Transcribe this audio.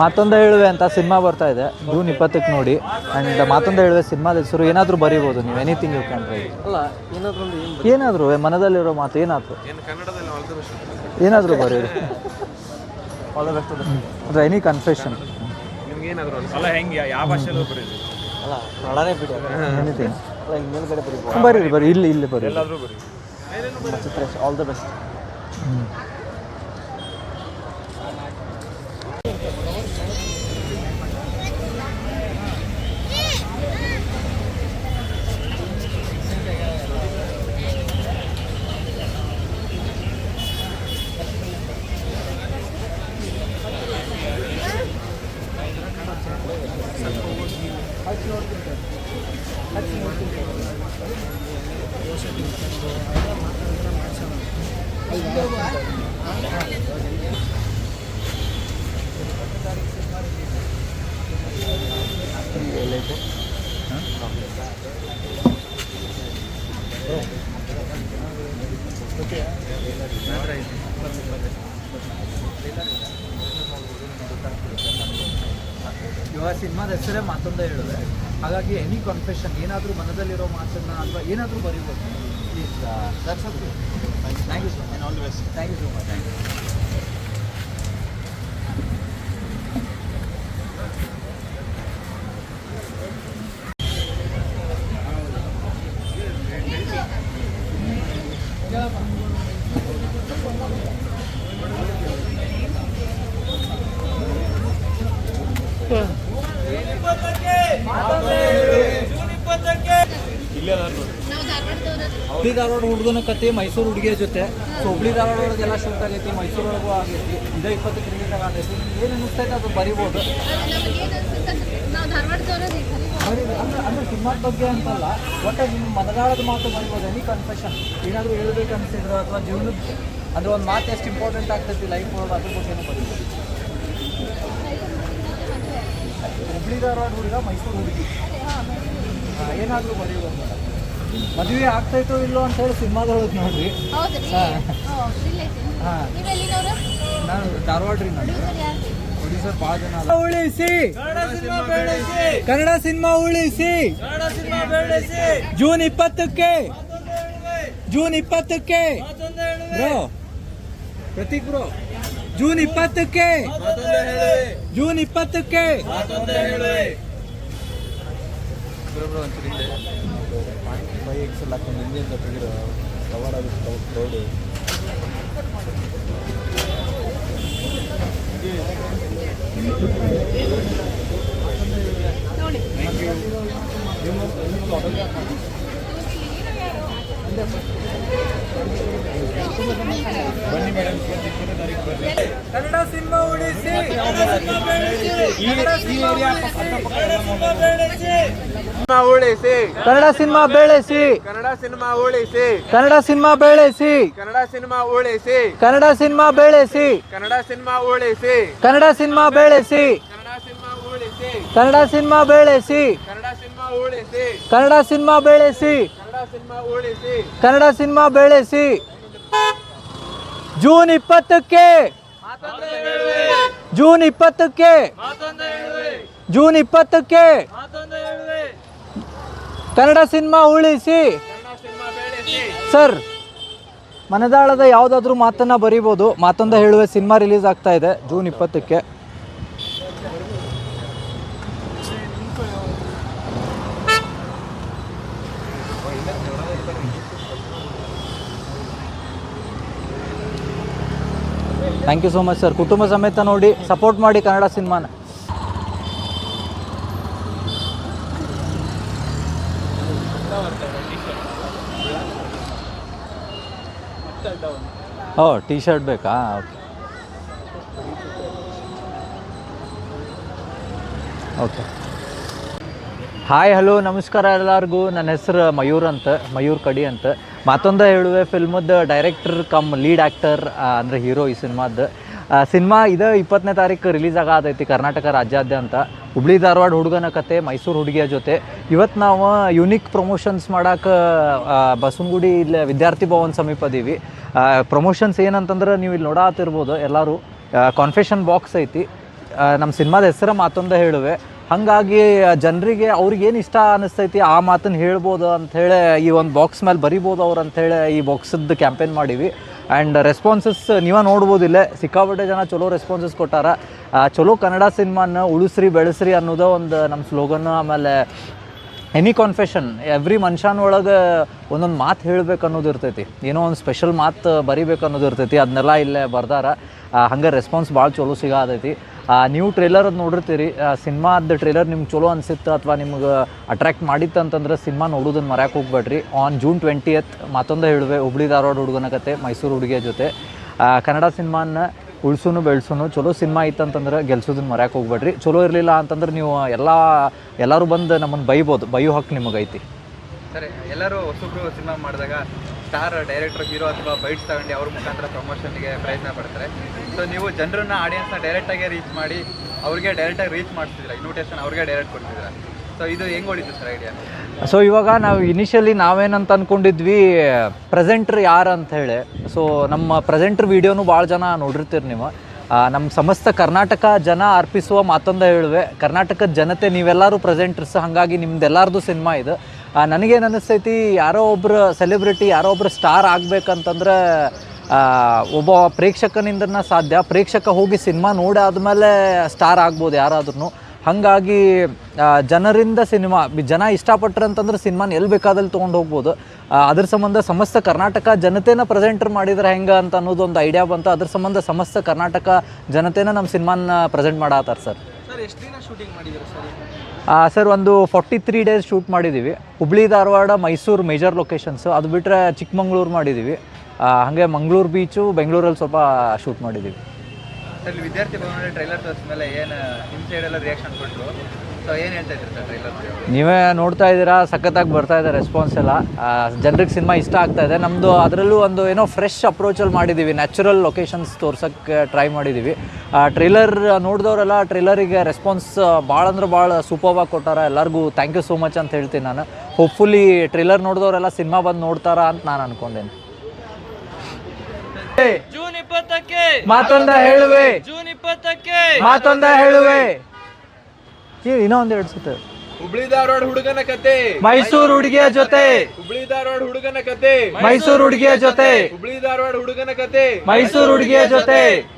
ಮಾತೊಂದ ಹೇಳುವೆ ಅಂತ ಸಿನಿಮಾ ಬರ್ತಾ ಇದೆ. ಜೂನ್ ಇಪ್ಪತ್ತಕ್ಕೆ ನೋಡಿ. ಆ್ಯಂಡ್ ಮಾತೊಂದ ಹೇಳುವೆ ಸಿನಿಮಾದ ಹೆಸರು ಏನಾದರೂ ಬರೀಬೋದು ನೀವು. ಎನಿಥಿಂಗ್ ಯು ಕ್ಯಾನ್ ರೈಟ್ ಅಲ್ಲ ಏನಾದ್ರು ಏನು ಏನಾದರೂ ಮನದಲ್ಲಿರೋ ಮಾತು ಏನಾದರೂ. ಏನು ಕನ್ನಡದಲ್ಲಿ ಆಲ್ ದ ಬೆಸ್ಟ್ ಏನಾದರೂ ಬರೀರಿ. ಆಲ್ ದ ಬೆಸ್ಟ್ ಅಂದರೆ ಎನಿ ಕನ್ಫೆಷನ್ ನಿಮ್ಗೆ ಏನಾದ್ರು ಅಲ್ಲ ಹೆಂಗೆ? ಯಾವ ಭಾಷೆಲ್ಲೂ ಬರೀರಿ. ಅಲ್ಲ ಕನ್ನಡನೇ ಬಿಡಿ. ಎನಿಥಿಂಗ್ ಅಲ್ಲ ಹಿಂಗೆ ಮೇಲ್ಗಡೆ ಬರೀ ಬರೀರಿ ಬರೀ ಇಲ್ಲಿ ಇಲ್ಲಿ ಬರೀ ಎಲ್ಲಾದ್ರೂ ಆಲ್ ದ ಬೆಸ್ಟ್ ಇವಾಗ ಸಿನಿಮಾದ ಹೆಸರೇ ಮಾತೊಂದ ಹೇಳಿದೆ ಹಾಗಾಗಿ ಎನಿ ಕನ್ಫೆಷನ್ ಏನಾದರೂ ಮನದಲ್ಲಿರೋ ಮಾತನ್ನ ಅಥವಾ ಏನಾದರೂ ಬರೀಬೋದು please that's Thank you so much. And all the best. Thank you so much. Hubli Dharwad ಹುಡುಗನ ಕತೆ ಮೈಸೂರು ಹುಡುಗಿಯ ಜೊತೆ. ಸೊ ಹುಬ್ಳಿ ಧಾರವಾಡ ಒಳಗೆಲ್ಲ ಶೂಟ್ ಆಗೈತಿ ಮೈಸೂರು ಒಳಗೂ ಆಗೈತಿ ಇದೇ ಇಪ್ಪತ್ತು ಕ್ರಿಕೆಟ್ ಆಗೈತಿ. ಏನು ಅನಿಸ್ತೈತೆ ಅದು ಬರಿಬೋದು? ಅಂದ್ರೆ ಅಂದ್ರೆ ಸಿನಿಮಾದ ಬಗ್ಗೆ ಅಂತಲ್ಲ ಒಟ್ಟು ನಿಮ್ಮ ಮನದಾಳದ ಮಾತು ಬರಿಬೋದು ಎನಿ ಕನ್ಫೆಷನ್ ಏನಾದರೂ ಹೇಳ್ಬೇಕು ಅನಿಸಿದ್ರೆ ಅಥವಾ ಜೀವನದ ಅಂದ್ರೆ ಒಂದು ಮಾತು ಎಷ್ಟು ಇಂಪಾರ್ಟೆಂಟ್ ಆಗ್ತೈತಿ ಲೈಫ್ ಒಳಗೆ ಅದ್ರ ಬಗ್ಗೆ ಬರಿಬೋದು. ಹುಬ್ಳಿ ಧಾರವಾಡ ಹುಡುಗ. ಮೈಸೂರು ಹುಡುಗಿ. ಏನಾದರೂ ಬರೀಬೋದು. ಮೇಡಮ್ ಮದುವೆ ಆಗ್ತೈತೋ ಇಲ್ಲೋ ಅಂತ ಹೇಳಿ ಸಿನಿಮಾದೊಳಗೆ ನೋಡ್ರಿ. ಹೌದ್ರಿ? ಹಾ. ನೀವೆಲ್ಲಿನವ್ರು ನಾನು ಧಾರವಾಡ ರೀ ನಾನು ಪ್ರೊಡ್ಯೂಸರ್ ಭಾಳ ಜನ. ಉಳಿಸಿ. ಕನ್ನಡ ಸಿನಿಮಾ ಉಳಿಸಿ. ಜೂನ್ ಇಪ್ಪತ್ತಕ್ಕೆ. ಜೂನ್ ಇಪ್ಪತ್ತಕ್ಕೆ. ಬ್ರೋ ಪ್ರತೀಕ್ ಬ್ರೋ ಜೂನ್ ಇಪ್ಪತ್ತಕ್ಕೆ. ಜೂನ್ ಇಪ್ಪತ್ತಕ್ಕೆ. ಫೈವ್ ಎಕ್ಸ್ ಎಲ್ಲ ಹಾಕೊಂಡು ಇಂಜಿನ್ ತೆಗೆದು ಕವರ್ ಆಗುತ್ತೆ ರೋಡು ಕನ್ನಡ ಸಿನಿಮಾ ಉಳಿಸಿ ಸಿನಿಮಾ ಉಳಿಸಿ ಕನ್ನಡ ಸಿನಿಮಾ ಬೆಳೆಸಿ. ಕನ್ನಡ ಸಿನಿಮಾ ಉಳಿಸಿ ಕನ್ನಡ ಸಿನಿಮಾ ಬೆಳೆಸಿ ಕನ್ನಡ ಸಿನಿಮಾ ಉಳಿಸಿ ಕನ್ನಡ ಸಿನಿಮಾ ಬೆಳೆಸಿ ಕನ್ನಡ ಸಿನಿಮಾ ಉಳಿಸಿ ಕನ್ನಡ ಸಿನಿಮಾ ಬೆಳೆಸಿ ಕನ್ನಡ ಸಿನಿಮಾ ಉಳಿಸಿ ಕನ್ನಡ ಸಿನಿಮಾ ಬೆಳೆಸಿ ಕನ್ನಡ ಸಿನಿಮಾ ಉಳಿಸಿ ಕನ್ನಡ ಸಿನಿಮಾ ಬೆಳೆಸಿ ಕನ್ನಡ ಸಿನಿಮಾ ಉಳಿಸಿ ಕನ್ನಡ ಸಿನಿಮಾ ಬೆಳೆಸಿ ಜೂನ್ ಇಪ್ಪತ್ತಕ್ಕೆ ಜೂನ್ ಇಪ್ಪತ್ತಕ್ಕೆ ಜೂನ್ ಇಪ್ಪತ್ತಕ್ಕೆ ಕನ್ನಡ ಸಿನಿಮಾ ಉಳಿಸಿ. ಸರ್, ಮನದಾಳದ ಯಾವುದಾದ್ರೂ ಮಾತನ್ನ ಬರೀಬೋದು. ಮಾತೊಂದ ಹೇಳುವ ಸಿನಿಮಾ ರಿಲೀಸ್ ಆಗ್ತಾ ಇದೆ, ಜೂನ್ ಇಪ್ಪತ್ತಕ್ಕೆ. Thank you so much sir ಕುಟುಂಬ ಸಮೇತ ನೋಡಿ ಸಪೋರ್ಟ್ ಮಾಡಿ ಕನ್ನಡ ಸಿನಿಮಾನ. ಓ ಟಿ ಶರ್ಟ್ ಬೇಕಾ ಓಕೆ ಓಕೆ ಹಾಯ್ ಹಲೋ ನಮಸ್ಕಾರ ಎಲ್ಲರಿಗೂ. ನನ್ನ ಹೆಸರು ಮಯೂರ್ ಅಂತ, ಮಯೂರ್ ಕಡಿ ಅಂತ. ಮತ್ತೊಂದು ಹೇಳುವೆ ಫಿಲ್ಮದ ಡೈರೆಕ್ಟರ್ ಕಮ್ ಲೀಡ್ ಆ್ಯಕ್ಟರ್ ಅಂದರೆ ಹೀರೋ ಈ ಸಿನಿಮಾದ. ಸಿನಿಮಾ ಇದು ಇಪ್ಪತ್ತನೇ ತಾರೀಕು ರಿಲೀಸ್ ಆಗತೈತಿ ಕರ್ನಾಟಕ ರಾಜ್ಯಾದ್ಯಂತ. ಹುಬ್ಳಿ ಧಾರವಾಡ ಹುಡುಗನ ಕತೆ, ಮೈಸೂರು ಹುಡುಗಿಯ ಜೊತೆ. ಇವತ್ತು ನಾವು ಯುನಿಕ್ ಪ್ರಮೋಷನ್ಸ್ ಮಾಡೋಕೆ ಬಸವನಗುಡಿ ಇಲ್ಲಿ, ವಿದ್ಯಾರ್ಥಿ ಭವನ್ ಸಮೀಪ ಅದೀವಿ ಪ್ರಮೋಷನ್ಸ್ ಏನಂತಂದ್ರೆ ನೀವು ಇಲ್ಲಿ ನೋಡಾತಿರ್ಬೋದು ಎಲ್ಲರೂ. ಕಾನ್ಫೆಷನ್ ಬಾಕ್ಸ್ ಐತಿ. ನಮ್ಮ ಸಿನಿಮಾದ ಹೆಸರು ಮತ್ತೊಂದು ಹೇಳುವೆ. ಹಾಗಾಗಿ ಜನರಿಗೆ ಅವ್ರಿಗೇನು ಇಷ್ಟ ಅನಿಸ್ತೈತಿ ಆ ಮಾತನ್ನು ಹೇಳ್ಬೋದು ಅಂಥೇಳಿ ಈ ಒಂದು ಬಾಕ್ಸ್ ಮೇಲೆ ಬರಿಬೋದು ಅವ್ರು ಅಂಥೇಳಿ ಈ ಬಾಕ್ಸದ್ದು ಕ್ಯಾಂಪೇನ್ ಮಾಡೀವಿ. ಆ್ಯಂಡ್ ರೆಸ್ಪಾನ್ಸಸ್ ನೀವೇ ನೋಡ್ಬೋದಿಲ್ಲ ಸಿಕ್ಕಾಪಟ್ಟೆ ಜನ ಚಲೋ ರೆಸ್ಪಾನ್ಸಸ್ ಕೊಟ್ಟಾರ. ಚಲೋ ಕನ್ನಡ ಸಿನಿಮಾನ ಉಳಿಸ್ರಿ ಬೆಳೆಸ್ರಿ ಅನ್ನೋದೇ ಒಂದು ನಮ್ಮ ಸ್ಲೋಗನ್ ಆಮೇಲೆ ಎನಿ ಕಾನ್ಫೆಷನ್ ಎವ್ರಿ ಮನುಷ್ಯನೊಳಗೆ ಒಂದೊಂದು ಮಾತು ಹೇಳಬೇಕು ಅನ್ನೋದು ಇರ್ತೈತಿ. ಏನೋ ಒಂದು ಸ್ಪೆಷಲ್ ಮಾತು ಬರಿಬೇಕು ಅನ್ನೋದು ಇರ್ತೈತಿ. ಅದನ್ನೆಲ್ಲ ಇಲ್ಲೇ ಬರ್ದಾರ. ಹಂಗೆ ರೆಸ್ಪಾನ್ಸ್ ಭಾಳ ಚಲೋ ಸಿಗಾತೈತಿ ಆ, ನೀವು ಟ್ರೇಲರ್ ಅದು ನೋಡಿರ್ತೀರಿ. ಸಿನಿಮಾದ ಟ್ರೇಲರ್ ನಿಮ್ಗೆ ಚಲೋ ಅನಿಸುತ್ತೆ ಅಥವಾ ನಿಮ್ಗೆ ಅಟ್ರ್ಯಾಕ್ಟ್ ಮಾಡಿತ್ತು ಅಂತಂದ್ರೆ ಸಿನಿಮಾ ನೋಡೋದನ್ನು ಮರ್ಯಾಕೆ ಹೋಗ್ಬೇಡ್ರಿ. ಆನ್ ಜೂನ್ ಟ್ವೆಂಟಿಯತ್ ಮತ್ತೊಂದು ಹೇಳುವೆ, ಹುಬ್ಳಿ ಧಾರವಾಡ ಹುಡುಗನ ಕತೆ, ಮೈಸೂರು ಹುಡುಗಿಯ ಜೊತೆ. ಕನ್ನಡ ಸಿನಿಮಾನ ಉಳ್ಸುನು, ಬೆಳ್ಸೂನು ಚಲೋ ಸಿನಿಮಾ ಇತ್ತಂತಂದ್ರೆ ಗೆಲ್ಸೋದನ್ನ ಮರ್ಯಾಕೆ ಹೋಗ್ಬೇಡ್ರಿ. ಚಲೋ ಇರಲಿಲ್ಲ ಅಂತಂದ್ರೆ ನೀವು ಎಲ್ಲ, ಎಲ್ಲರೂ ಬಂದು ನಮ್ಮನ್ನು ಬೈಬೋದು. ಬೈಯೋ ಹಕ್ಕು ನಿಮಗೈತಿ. ಸರಿ, ಎಲ್ಲರೂ ಹೊಸಬ್ರು ಸಿನಿಮಾ ಮಾಡಿದಾಗ ಸ್ಟಾರ್ ಡೈರೆಕ್ಟರ್ ಹೀರೋ ಅಥವಾ ಬೈಟ್ಸ್ ತಗೊಂಡು ಅವ್ರ ಮುಖಾಂತರ ಪ್ರಮೋಷನ್ಗೆ ಪ್ರಯತ್ನ ಪಡ್ತಾರೆ. ಸೊ ನೀವು ಜನರನ್ನ ಆಡಿಯನ್ಸ್ನ ಡೈರೆಕ್ಟಾಗೆ ರೀಚ್ ಮಾಡಿ, ಅವ್ರಿಗೆ ಡೈರೆಕ್ಟಾಗಿ ರೀಚ್ ಮಾಡ್ತಿದ್ದೀರಾ ಇನ್ವಿಟೇಷನ್ ಅವ್ರಿಗೆ ಡೈರೆಕ್ಟ್ ಕೊಡ್ತಿದ್ದೀರಾ ಸೊ ಇದು ಹೆಂಗೆ ಹೊಡಿತು ಸರ್ ಐಡಿಯಾ ಸೊ ಇವಾಗ ನಾವು ಇನಿಷಿಯಲಿ ನಾವೇನಂತ ಅಂದ್ಕೊಂಡಿದ್ವಿ ಪ್ರೆಸೆಂಟ್ರ್ ಯಾರು ಅಂತ ಹೇಳಿ. ಸೊ ನಮ್ಮ ಪ್ರೆಸೆಂಟ್ರ್ ವೀಡಿಯೋನು ಭಾಳ ಜನ ನೋಡಿರ್ತೀರಿ ನೀವು. ನಮ್ಮ ಸಮಸ್ತ ಕರ್ನಾಟಕ ಜನ ಅರ್ಪಿಸುವ ಮಾತೊಂದು ಹೇಳುವೆ. ಕರ್ನಾಟಕದ ಜನತೆ ನೀವೆಲ್ಲರೂ ಪ್ರೆಸೆಂಟ್ರಸ್ ಹಾಗಾಗಿ ನಿಮ್ದೆಲ್ಲರದು ಸಿನಿಮಾ ಇದು. ನನಗೇನು ಅನ್ನಿಸ್ತೈತಿ ಯಾರೋ ಒಬ್ಬರು ಸೆಲೆಬ್ರಿಟಿ ಯಾರೋ ಒಬ್ಬರು ಸ್ಟಾರ್ ಆಗಬೇಕಂತಂದ್ರೆ ಒಬ್ಬ ಪ್ರೇಕ್ಷಕನಿಂದನ ಸಾಧ್ಯ. ಪ್ರೇಕ್ಷಕ ಹೋಗಿ ಸಿನಿಮಾ ನೋಡಿ ಆದಮೇಲೆ ಸ್ಟಾರ್ ಆಗ್ಬೋದು ಯಾರಾದ್ರೂ ಹಾಗಾಗಿ ಜನರಿಂದ ಸಿನಿಮಾ, ಜನ ಇಷ್ಟಪಟ್ರಂತಂದ್ರೆ ಸಿನಿಮಾನ ಎಲ್ಲಿ ಬೇಕಾದಲ್ಲಿ ತೊಗೊಂಡು ಹೋಗ್ಬೋದು. ಅದ್ರ ಸಂಬಂಧ ಸಮಸ್ತ ಕರ್ನಾಟಕ ಜನತೆನ ಪ್ರೆಸೆಂಟರ್ ಮಾಡಿದ್ರೆ ಹೆಂಗೆ ಅಂತ ಅನ್ನೋದು ಒಂದು ಐಡಿಯಾ ಬಂತು. ಅದ್ರ ಸಂಬಂಧ ಸಮಸ್ತ ಕರ್ನಾಟಕ ಜನತೆನ ನಮ್ಮ ಸಿನಿಮಾನ ಪ್ರೆಸೆಂಟ್ ಮಾಡತ್ತಾರೆ ಸರ್. ಸರ್ ಒಂದು ಫಾರ್ಟಿ ತ್ರೀ ಡೇಸ್ ಶೂಟ್ ಮಾಡಿದ್ದೀವಿ. ಹುಬ್ಳಿ ಧಾರವಾಡ ಮೈಸೂರು ಮೇಜರ್ ಲೊಕೇಶನ್ಸು ಅದು ಬಿಟ್ಟರೆ ಚಿಕ್ಕಮಂಗ್ಳೂರು ಮಾಡಿದ್ದೀವಿ. ಹಾಗೆ ಮಂಗಳೂರು ಬೀಚು ಬೆಂಗಳೂರಲ್ಲಿ ಸ್ವಲ್ಪ ಶೂಟ್ ಮಾಡಿದ್ದೀವಿ. ವಿದ್ಯಾರ್ಥಿ ಭವನ ಟ್ರೈಲರ್ ಮೇಲೆ ಏನು ನಿಮ್ಮ ಸೈಡೆಲ್ಲ ರಿಯಾಕ್ಷನ್ ಕೊಟ್ಟರು ನೀವೇ ನೋಡ್ತಾ ಇದ್ದೀರಾ ಸಖತ್ತಾಗಿ ಬರ್ತಾ ಇದೆ ರೆಸ್ಪಾನ್ಸ್ ಎಲ್ಲ. ಜನರಿಗೆ ಸಿನಿಮಾ ಇಷ್ಟ ಆಗ್ತಾ ಇದೆ. ನಮ್ಮದು ಅದರಲ್ಲೂ ಒಂದು ಏನೋ ಫ್ರೆಶ್ ಅಪ್ರೋಚಲ್ಲಿ ಮಾಡಿದ್ದೀವಿ ನ್ಯಾಚುರಲ್ ಲೊಕೇಶನ್ಸ್ ತೋರ್ಸೋಕ್ಕೆ ಟ್ರೈ ಮಾಡಿದ್ದೀವಿ ಟ್ರೈಲರ್ ನೋಡಿದವರೆಲ್ಲ ಟ್ರೈಲರಿಗೆ ರೆಸ್ಪಾನ್ಸ್ ಭಾಳ ಅಂದ್ರೆ ಭಾಳ ಸೂಪರ್ವಾಗಿ ಕೊಟ್ಟಾರ. ಎಲ್ಲರಿಗೂ ಥ್ಯಾಂಕ್ ಯು ಸೋ ಮಚ್ ಅಂತ ಹೇಳ್ತೀನಿ ನಾನು. ಹೋಪ್ಫುಲಿ ಟ್ರೈಲರ್ ನೋಡಿದವರೆಲ್ಲ ಸಿನಿಮಾ ಬಂದು ನೋಡ್ತಾರ ಅಂತ ನಾನು ಅನ್ಕೊಂಡೇನೆ. ಜೂನ್ ಇಪ್ಪತ್ತಕ್ಕೆ. ಮಾತೊಂದ ಹೇಳುವೆ. ಜೂನ್ ಇಪ್ಪತ್ತಕ್ಕೆ. ಮಾತೊಂದ ಹೇಳುವೆ. ಇನ್ನೂ ಒಂದೆರಡು ಸುತ್ತ. ಹುಬ್ಳಿ ಧಾರವಾಡ ಹುಡುಗನ ಕತೆ. ಮೈಸೂರು ಹುಡುಗಿಯ ಜೊತೆ. ಹುಬ್ಳಿ ಧಾರವಾಡ ಹುಡುಗನ ಕತೆ. ಮೈಸೂರು ಹುಡುಗಿಯ ಜೊತೆ. ಹುಬ್ಳಿ ಧಾರವಾಡ ಹುಡುಗನ ಕತೆ. ಮೈಸೂರು ಹುಡುಗಿಯ ಜೊತೆ.